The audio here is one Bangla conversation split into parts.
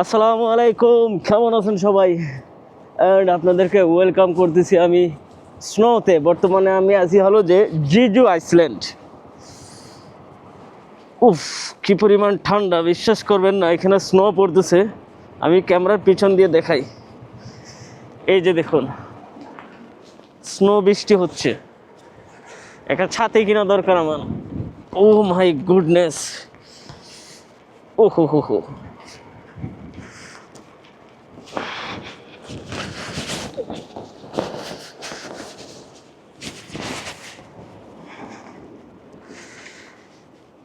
আসসালামু আলাইকুম, কেমন আছেন সবাই? অ্যান্ড আপনাদেরকে ওয়েলকাম করতেছি আমি স্নোতে বর্তমানে আমি আছি হলো যে জিজু আইসল্যান্ড উফ, কি পরিমাণ ঠান্ডা, বিশ্বাস করবেন না, এখানে স্নো পড়তেছে। আমি ক্যামেরার পিছন দিয়ে দেখাই। এই যে দেখুন স্নো বৃষ্টি হচ্ছে। একটা ছাতে কিনা দরকার আমার। ও মাই গুডনেস ও হো হো হো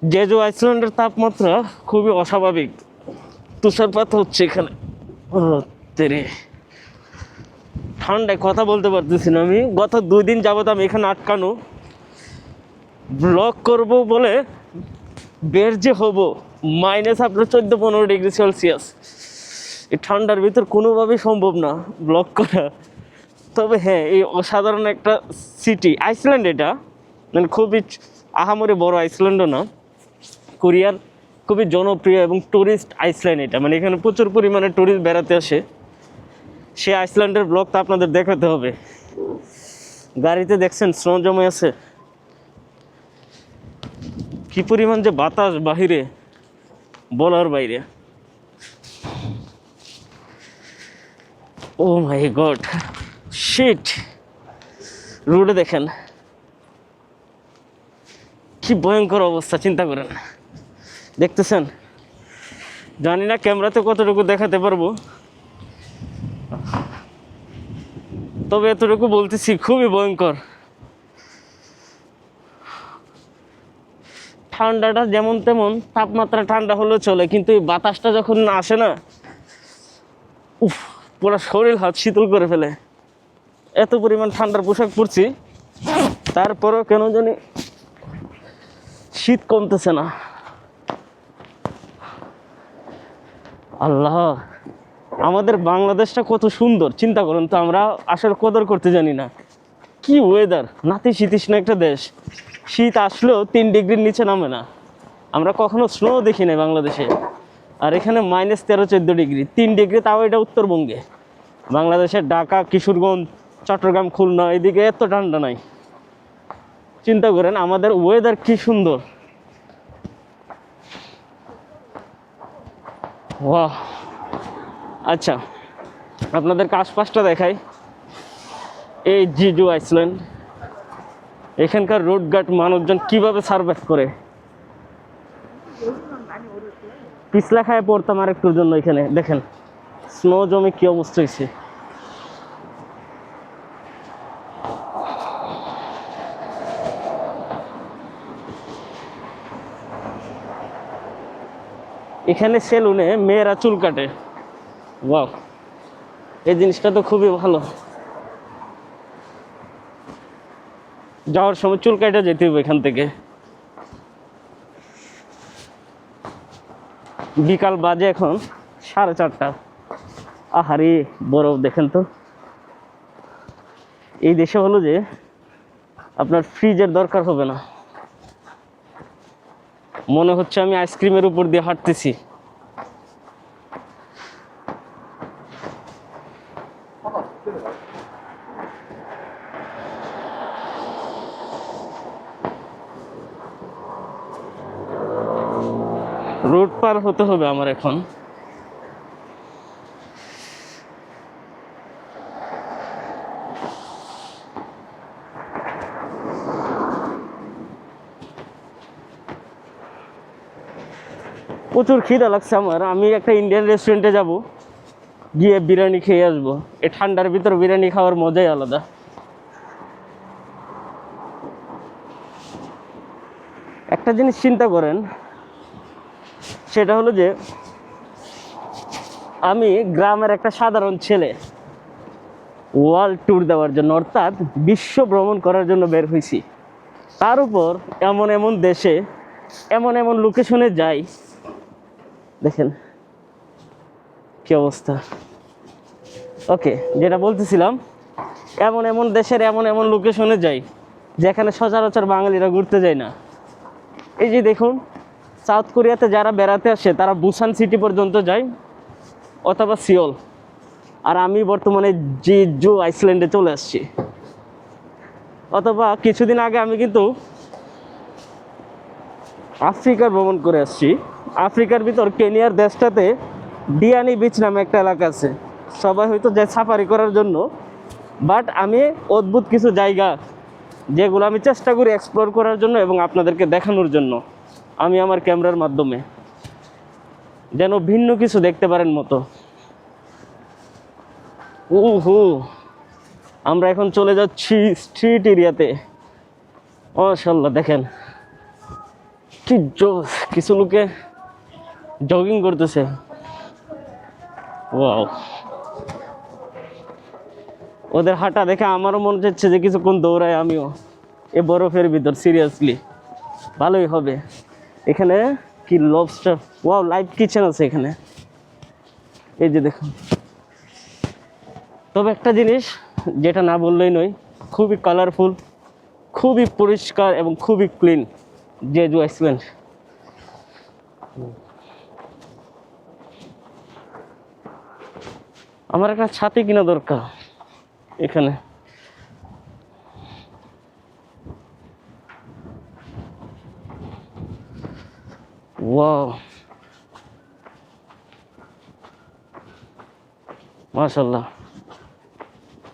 জেজু আইসল্যান্ডের তাপমাত্রা খুবই অস্বাভাবিক। তুষারপাত হচ্ছে এখানে। তেরে ঠান্ডায় কথা বলতে পারতেছি না আমি। গত দুই দিন যাবত আমি এখানে আটকানো। ব্লক করব বলে বের যে হব মাইনাস আপনার চোদ্দ পনেরো ডিগ্রি সেলসিয়াস। এই ঠান্ডার ভিতর কোনোভাবেই সম্ভব না ব্লক করা। তবে হ্যাঁ এই অসাধারণ একটা সিটি আইসল্যান্ড এটা। মানে খুবই আহামরি বড় আইসল্যান্ডও না। কোরিয়ার খুবই জনপ্রিয় এবং টুরিস্ট আইসল্যান্ড এটা। মানে এখানে প্রচুর পরিমাণে টুরিস্ট বেড়াতে আসে। সে আইসল্যান্ডের ব্লগটা আপনাদের দেখাতে হবে। গাড়িতে দেখছেন স্নো জমে আছে। কি পরিমাণ যে বাতাস বাহিরে, বলার বাইরে। ও মাই গড শিট রোডে দেখেন। কি ভয়ঙ্কর অবস্থা, চিন্তা করেন দেখতেছেন? জানি না ক্যামেরাতে কতটুকু দেখাতে পারব। তবে এতটুকু বলতেছি, খুবই ভয়ঙ্কর। ঠান্ডাটা যেমন তেমন, তাপমাত্রা ঠান্ডা হলেও চলে, কিন্তু এই বাতাসটা যখন আসে না, উফ, পুরো শরীর হাত শীতল করে ফেলে। এত পরিমাণ ঠান্ডার পোশাক পরছি, তারপরেও কেন জানি শীত কমতেছে না। আল্লাহ, আমাদের বাংলাদেশটা কত সুন্দর। চিন্তা করুন তো, আমরা আসলে কদর করতে জানি না। কি ওয়েদার নাতি নাতিশীতোষ্ণ একটা দেশ। শীত আসলেও তিন ডিগ্রির নিচে নামে না। আমরা কখনো স্নো দেখি নাই বাংলাদেশে। আর এখানে মাইনাস তেরো, চোদ্দ ডিগ্রি। তিন ডিগ্রি, তাও এটা উত্তরবঙ্গে। বাংলাদেশের ঢাকা, কিশোরগঞ্জ, চট্টগ্রাম, খুলনা, এদিকে এত ঠান্ডা নাই। চিন্তা করেন, আমাদের ওয়েদার কি সুন্দর। ওয়াহ। আচ্ছা আপনাদেরকে আশপাশটা দেখাই। এই জিজু আইসল্যান্ড। এখানকার রোড গার্ড মানুষজন কীভাবে সার্ভাইভ করে? পিছলা খায় পড়তাম আর একটুর জন্য এখানে, দেখেন। স্নো জমে কি অবস্থা হয়েছে। এখানে সেলুনে মেয়েরা চুল কাটে। ওয়াও। এই জিনিসটা তো খুবই ভালো। যাওয়ার সময় চুল কাটা যেতে হবে এখান থেকে। বিকাল বাজে এখন সাড়ে চারটা। আহারে, বরফ দেখেন তো। এই দেশে হলো যে আপনার ফ্রিজের দরকার হবে না। মনে হচ্ছে আমি আইসক্রিমের উপর দিয়ে হাঁটতেছি। রোড পার হতে হবে আমার এখন। প্রচুর খিদা লাগছে আমার। আমি একটা ইন্ডিয়ান রেস্টুরেন্টে যাব, গিয়ে বিরিয়ানি খেয়ে আসব। এই ঠান্ডার ভিতর বিরিয়ানি খাওয়ার মজাই আলাদা। একটা জিনিস চিন্তা করেন, সেটা হলো যে, আমি গ্রামের একটা সাধারণ ছেলে ওয়ার্ল্ড ট্যুর দেওয়ার জন্য, অর্থাৎ বিশ্ব ভ্রমণ করার জন্য বের হয়েছি। তার উপর এমন এমন দেশে, এমন এমন লোকেশনে যাই দেখেন, কি অবস্থা? ওকে যেটা বলতেছিলাম, এমন এমন দেশের এমন এমন লোকেশনে যাই, যেখানে সচরাচর বাঙালিরা ঘুরতে যায় না। এই যে দেখুন সাউথ কোরিয়াতে যারা বেড়াতে আসে, তারা বুসান সিটি পর্যন্ত যায়, অথবা সিওল আর আমি বর্তমানে জিজু আইসল্যান্ডে চলে আসছি। অথবা কিছুদিন আগে আমি কিন্তু আফ্রিকার ভ্রমণ করে আসছি। আফ্রিকার ভিতর কেনিয়ার দেশটাতে ডিয়ানি বিচ নামে একটা এলাকা আছে। সবাই হয়তো যায় সাফারি করার জন্য বাট আমি অদ্ভুত কিছু জায়গা যেগুলো আমি চেষ্টা করি এক্সপ্লোর করার জন্য এবং আপনাদেরকে দেখানোর জন্য। আমি আমার ক্যামেরার মাধ্যমে যেন ভিন্ন কিছু দেখতে পারেন মতো। উ হু আমরা এখন চলে যাচ্ছি স্ট্রিট এরিয়াতে মাশাল্লাহ দেখেন। কি জোস কিছু লোকে জগিং করতেছে। ওয়াও ওদের হাঁটা দেখে আমারও মনে হচ্ছে যে কিছুক্ষণ দৌড়াই আমিও। এ বরফের ভিতর সিরিয়াসলি ভালোই হবে। এখানে কি লবস্টার ওয়াও লাইভ কিচেন আছে এখানে। এই যে দেখুন। তবে একটা জিনিস যেটা না বললেই নয়, খুবই কালারফুল খুবই পরিষ্কার এবং খুবই ক্লিন জেজু আইসল্যান্ড আমার একটা ছাতি কিনা দরকার এখানে। ওয়াও।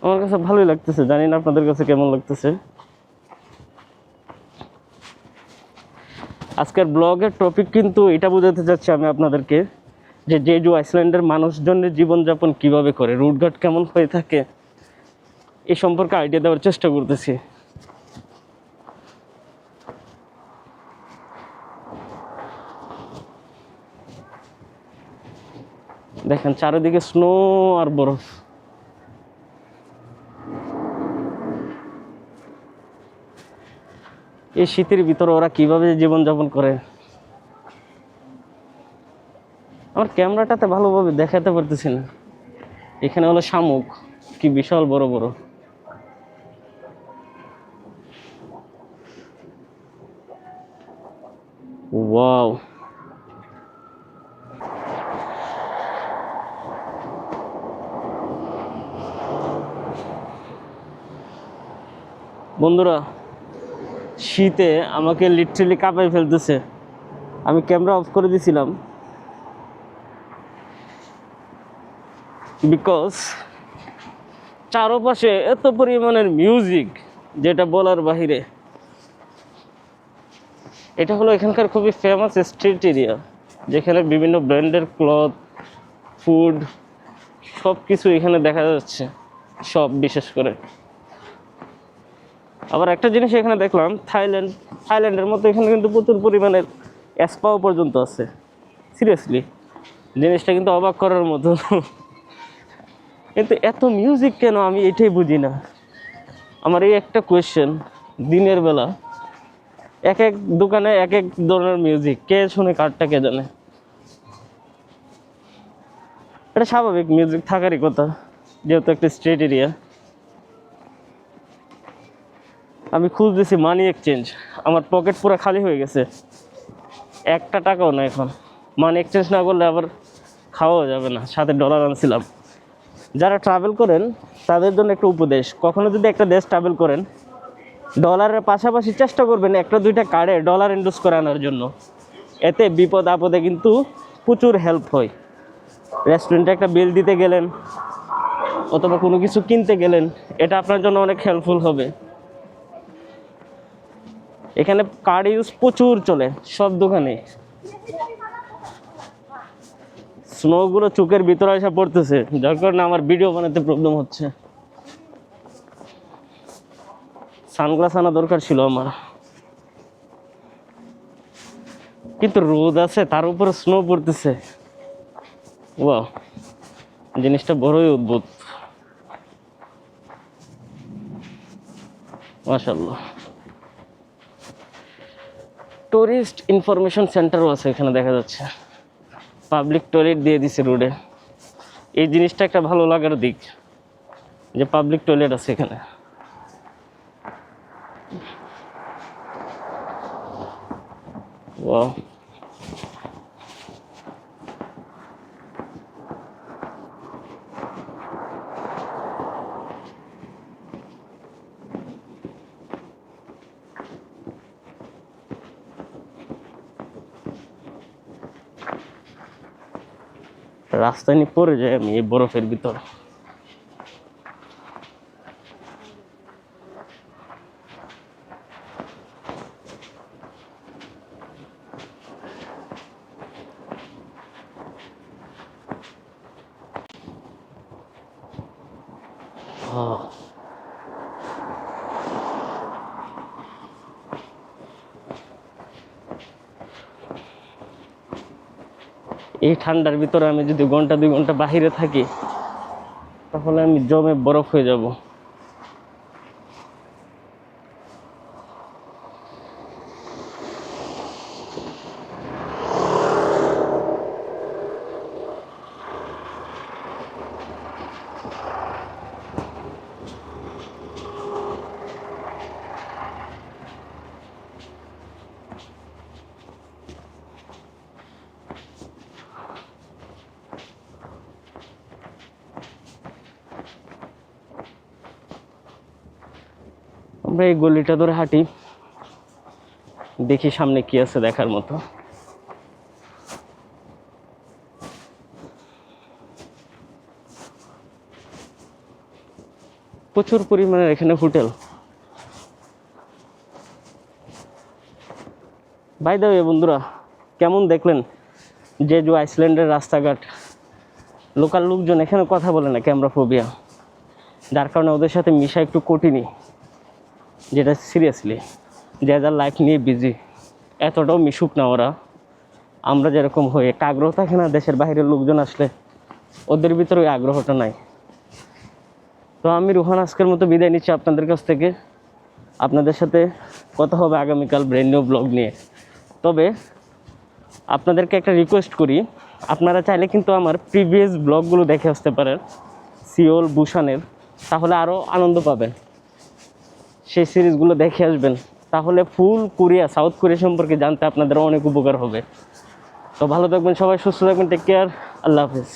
আমার কাছে ভালোই লাগতেছে, জানি না আপনাদের কাছে কেমন লাগতেছে। আজকের ব্লগের টপিক কিন্তু এটা বোঝাতে চাচ্ছি আমি আপনাদেরকে যে জেজু আইসল্যান্ডের মানুষজনের জীবনযাপন কীভাবে করে, রুটঘাট কেমন হয়ে থাকে, এ সম্পর্কে আইডিয়া দেওয়ার চেষ্টা করতেছি। দেখেন, চারিদিকে স্নো আর বরফ। এই শীতের ভিতরে ওরা কীভাবে জীবনযাপন করে? আমার ক্যামেরাটাতে ভালোভাবে দেখাতে পারতেছি না। এখানে হলো শামুক, কি বিশাল বড় বড়। ওয়াও। বন্ধুরা শীতে আমাকে লিটারেলি কাঁপাই ফেলতেছে। আমি ক্যামেরা অফ করে দিছিলাম। বিকজ চারপাশে এত পরিমাণের মিউজিক যেটা বলার বাহিরে। এটা হলো এখানকার খুবই ফেমাস স্ট্রিট এরিয়া যেখানে বিভিন্ন ব্র্যান্ডের ক্লথ ফুড সব কিছু এখানে দেখা যাচ্ছে। সব বিশেষ করে। আবার একটা জিনিস এখানে দেখলাম, থাইল্যান্ড, থাইল্যান্ডের মতো এখানে কিন্তু প্রচুর পরিমাণের অ্যাসপাও পর্যন্ত আছে। সিরিয়াসলি জিনিসটা কিন্তু অবাক করার মতো। কিন্তু এত মিউজিক কেন আমি এটাই বুঝি না? আমার এই একটা কোয়েশ্চেন দিনের বেলা, এক এক দোকানে এক এক ধরনের মিউজিক কে শুনে কারটা কে জানে? এটা স্বাভাবিক মিউজিক থাকারই কথা, যেহেতু একটা স্ট্রেট এরিয়া আমি খুঁজতেছি মানি এক্সচেঞ্জ আমার পকেট পুরো খালি হয়ে গেছে। একটা টাকাও না এখন। মানি এক্সচেঞ্জ না করলে আবার খাওয়াও যাবে না। সাথে ডলার আনছিলাম। যারা ট্রাভেল করেন, তাদের জন্য একটা উপদেশ। কখনো যদি একটা দেশ ট্রাভেল করেন ডলারের পাশাপাশি চেষ্টা করবেন একটা দুইটা কার্ডে ডলার ইন্ডুস করে আনার জন্য। এতে বিপদ আপদে কিন্তু প্রচুর হেল্প হয়। রেস্টুরেন্টে একটা বিল দিতে গেলেন, অথবা কোনো কিছু কিনতে গেলেন, এটা আপনার জন্য অনেক হেল্পফুল হবে। এখানে কার্ড ইউজ প্রচুর চলে, সব দোকানে। স্নোগুলো চোখের ভিতরে এসে পড়তেছে, যার কারণে আমার ভিডিও বানাতে প্রবলেম হচ্ছে। সানগ্লাস আনা দরকার ছিল আমার। কিন্তু রোদ আছে, তার উপরে স্নো পড়তেছে। ওয়া জিনিসটা বড়ই অদ্ভুত। মাশাল্লাহ টুরিস্ট ইনফরমেশন সেন্টারও আছে এখানে দেখা যাচ্ছে। পাবলিক টয়লেট দিয়ে দিছে রোডে এই জিনিসটা একটা ভালো লাগার দিক, যে পাবলিক টয়লেট আছে এখানে। Wow. রাস্তায় নিয়ে পড়ে যাই আমি এই বরফের ভিতরে। আহ। এই ঠান্ডার ভিতরে আমি যদি ঘণ্টা দুই ঘণ্টা বাহিরে থাকি, তাহলে আমি জমে বরফ হয়ে যাব। আমরা এই গলিটা ধরে হাঁটি। দেখি সামনে কি আছে দেখার মতো। প্রচুর পরিমাণের এখানে হোটেল। বাই দাবে বন্ধুরা, কেমন দেখলেন? জেজু আইসল্যান্ডের রাস্তাঘাট। লোকাল লোকজন এখানে কথা বলে না ক্যামেরা ফোবিয়া যার কারণে ওদের সাথে মিশা একটু কঠিনই। যেটা সিরিয়াসলি যে যার লাইফ নিয়ে বিজি এতটাও মিশুক না ওরা। আমরা যেরকম হই, একটা আগ্রহ থাকে না দেশের বাইরের লোকজন আসলে, ওদের ভিতরে ওই আগ্রহটা নাই। তো আমি রুহান আজকের মতো বিদায় নিচ্ছি আপনাদের কাছ থেকে। আপনাদের সাথে কথা হবে আগামীকাল ব্রেন নিউ ব্লগ নিয়ে। তবে আপনাদেরকে একটা রিকোয়েস্ট করি, আপনারা চাইলে কিন্তু আমার প্রিভিয়াস ব্লগগুলো দেখে আসতে পারেন সিওল বুসানের তাহলে আরও আনন্দ পাবেন। সেই সিরিজগুলো দেখে আসবেন। তাহলে ফুল কোরিয়া, সাউথ কোরিয়া সম্পর্কে জানতে আপনাদের অনেক উপকার হবে। তো ভালো থাকবেন সবাই, সুস্থ থাকবেন টেক কেয়ার আল্লাহ হাফিজ।